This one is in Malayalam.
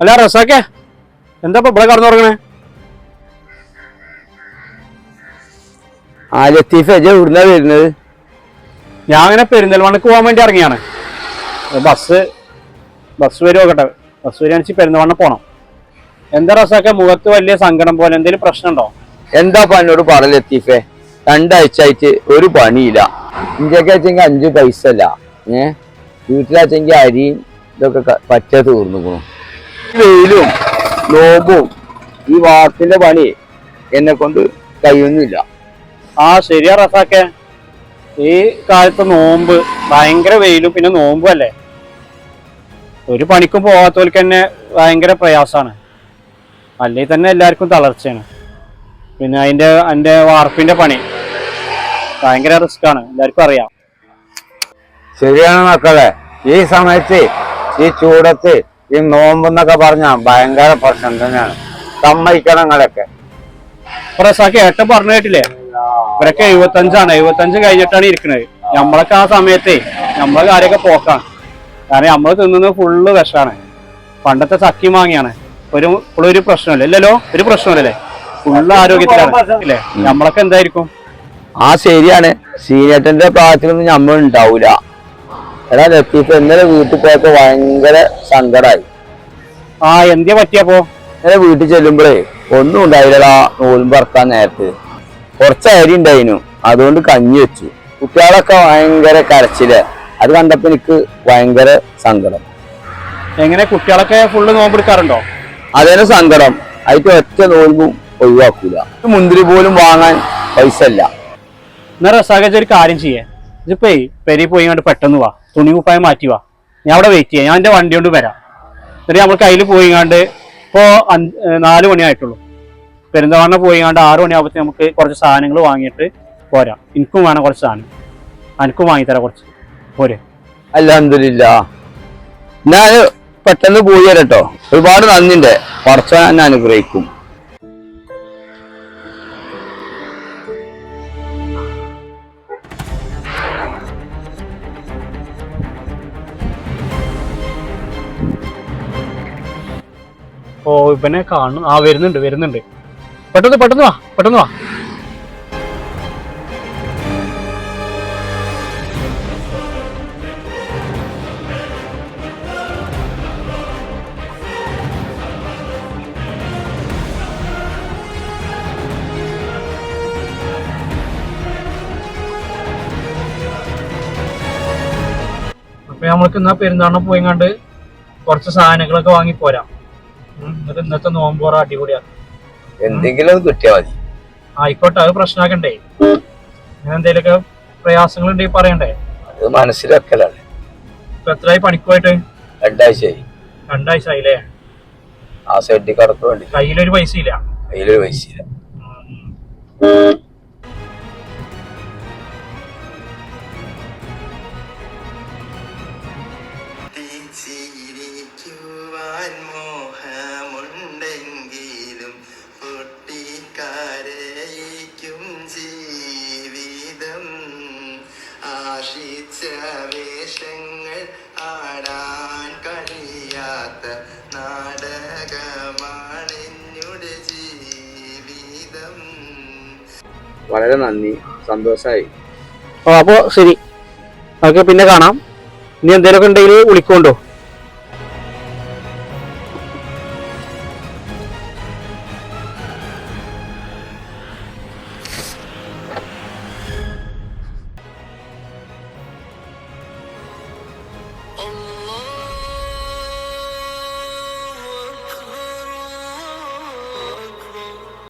അല്ല റസാക്കെ എന്താ ഇപ്പൊ ഇവിടെ കടന്നുറങ്ങണേ ആ ലത്തീഫ് അജ എവിടുന്നാ വരുന്നത്? ഞാൻ അങ്ങനെ പെരുന്തൽമണ്ണക്ക് പോകാൻ വേണ്ടി ഇറങ്ങിയാണ്. ബസ് ബസ് വരും നോക്കട്ടെ ബസ് വരികയാണെന്ന് പെരുന്തൽമണ്ണ പോണം. എന്താ റസാക്കെ മുഖത്ത് വലിയ സങ്കടം പോലെ എന്തെങ്കിലും പ്രശ്നമുണ്ടോ? എന്താ എന്നോട് പറ ലത്തീഫെ? രണ്ടാഴ്ച ആയിട്ട് ഒരു പണിയില്ല. ഇന്ത്യയ്ക്ക് വെച്ചെങ്കിൽ അഞ്ച് പൈസ അല്ല ഏഹ് വീട്ടിലാച്ചെങ്കിൽ അരിയും ഇതൊക്കെ പറ്റ തീർന്നു വെയിലും നോമ്പും ഈ വാർത്തിന്റെ പണി എന്നെ കൊണ്ട് കഴിയുന്നില്ല. ആ ശരിയാ റസാക്കെ. ഈ കാലത്ത് നോമ്പ് ഭയങ്കര വെയിലും പിന്നെ നോമ്പും അല്ലേ ഒരു പണിക്കും പോകാത്തവർക്ക് തന്നെ ഭയങ്കര പ്രയാസമാണ് അല്ലെങ്കിൽ തന്നെ എല്ലാവർക്കും തളർച്ചയാണ്. പിന്നെ അതിന്റെ അതിന്റെ വാർപ്പിന്റെ പണി ഭയങ്കര റിസ്ക് ആണ് എല്ലാവർക്കും അറിയാം. ശരിയാണ് മക്കളെ. ഈ സമയത്ത് ഈ ചൂടത്ത് ഈ നോമ്പെന്നൊക്കെ പറഞ്ഞ ഭയങ്കര പ്രശ്നം തന്നെയാണ്. സമ്മതിക്കണങ്ങളൊക്കെ. ഏട്ടൻ പറഞ്ഞു കേട്ടില്ലേ? ഇവരൊക്കെ എഴുപത്തഞ്ചാണ്. എഴുപത്തഞ്ച് കഴിഞ്ഞിട്ടാണ് ഇരിക്കുന്നത് നമ്മളൊക്കെ ആ സമയത്തെ നമ്മളെ കാര്യമൊക്കെ പോക്കാണ്. കാരണം നമ്മൾ തിന്നുന്നത് ഫുള്ള് വിഷമാണ്. പണ്ടത്തെ ചക്കി മാങ്ങിയാണ്. ഒരു ഒരു പ്രശ്നമില്ല. ഇല്ലല്ലോ? ഒരു പ്രശ്നമില്ലല്ലേ? ഫുള്ള് ആരോഗ്യത്തിലാണ്. അല്ലേ നമ്മളൊക്കെ എന്തായിരിക്കും? ആ ശരിയാണ്. സീനിയറ്റന്റെ പ്രായത്തിലൊന്നും നമ്മൾ ഉണ്ടാവൂല. എടാ ലത്തീഫ് ഇന്നലെ വീട്ടിൽ പോയപ്പോ ഭയങ്കര സങ്കടായി. ആ എന്തിയാ പറ്റിയപ്പോ? ഇന്നലെ വീട്ടിൽ ചെല്ലുമ്പോഴേ ഒന്നും ഉണ്ടായില്ലടാ നൂലും പറക്കാൻ നേരത്ത്. കുറച്ച് അരി ഉണ്ടായിരുന്നു അതുകൊണ്ട് കഞ്ഞി വെച്ചു. കുട്ടികളൊക്കെ ഭയങ്കര കരച്ചിൽ. അത് കണ്ടപ്പോ എനിക്ക് ഭയങ്കര സങ്കടം. എങ്ങനെ കുട്ടികളൊക്കെ ഫുള്ള് നോമ്പെടുക്കാറുണ്ടോ അതിന് സങ്കടം. അതിന്റെ ഒറ്റ നോൽവും ഒഴിവാക്കൂല. മുന്തിരി പോലും വാങ്ങാൻ പൈസ ഇല്ല. എന്നാ റസാഖ ഒരു കാര്യം ചെയ്യേ. ഇതിപ്പേ പെരി പോയി കണ്ട് പെട്ടെന്ന് വാ. തുണി കുപ്പായം മാറ്റി വാ. ഞാൻ അവിടെ വെയിറ്റ് ചെയ്യാം. ഞാൻ എന്റെ വണ്ടി കൊണ്ട് വരാം. എന്നിട്ട് നമ്മൾ കയ്യിൽ പോയി കണ്ട് ഇപ്പോ നാല് മണിയായിട്ടുള്ളൂ. പെരുന്തവണ്ണ പോയി കണ്ട് ആറ് മണിയാകുമ്പോൾ നമുക്ക് കുറച്ച് സാധനങ്ങൾ വാങ്ങിയിട്ട് പോരാ. എനിക്കും വേണം കുറച്ച് സാധനം. എനിക്കും വാങ്ങിത്തരാം കുറച്ച്. പോരെ. അല്ല ഞാൻ പെട്ടെന്ന് പോയി വരട്ടോ. ഒരുപാട് നന്ദിണ്ട് കുറച്ച് ഞാൻ അനുഗ്രഹിക്കും. ഓ ഇവനെ കാണുന്നു. ആ വരുന്നുണ്ട് വരുന്നുണ്ട്. പെട്ടെന്ന് പെട്ടെന്ന് വാ പെട്ടെന്ന് വാ. അപ്പൊ നമ്മൾക്ക് എന്നാ പെരുന്നാളിനെ പോയിങ്ങാണ്ട് കുറച്ച് സാധനങ്ങളൊക്കെ വാങ്ങി പോരാം എന്നിട്ട് ഇന്നത്തെ നോമ്പോറ അടിപൊളിയാണ് എന്തെങ്കിലും ഒന്ന് കിട്ടിയാ മതി. ആയിക്കോട്ടെ അത് പ്രശ്നമാക്കണ്ടേ അങ്ങനെ എന്തെങ്കിലുമൊക്കെ പ്രയാസങ്ങൾ ഉണ്ടെങ്കിൽ പറയണ്ടേ? അത് മനസ്സിലാക്കലാണ്. ഇപ്പൊ എത്രയായി പണിക്കുമായിട്ട് രണ്ടാഴ്ചയായി. രണ്ടാഴ്ച ആയില്ലേ ആ സൈഡിൽ കടക്ക് വേണ്ടി കയ്യിലൊരു പൈസ ഇല്ല കയ്യിലൊരു പൈസ ഇല്ല വളരെ നന്ദി. സന്തോഷമായി ഓ അപ്പോ ശരി. ഓക്കെ പിന്നെ കാണാം. ഇനി എന്തെങ്കിലുമൊക്കെ ഉണ്ടെങ്കിൽ വിളിക്കോണ്ടോ? Allah.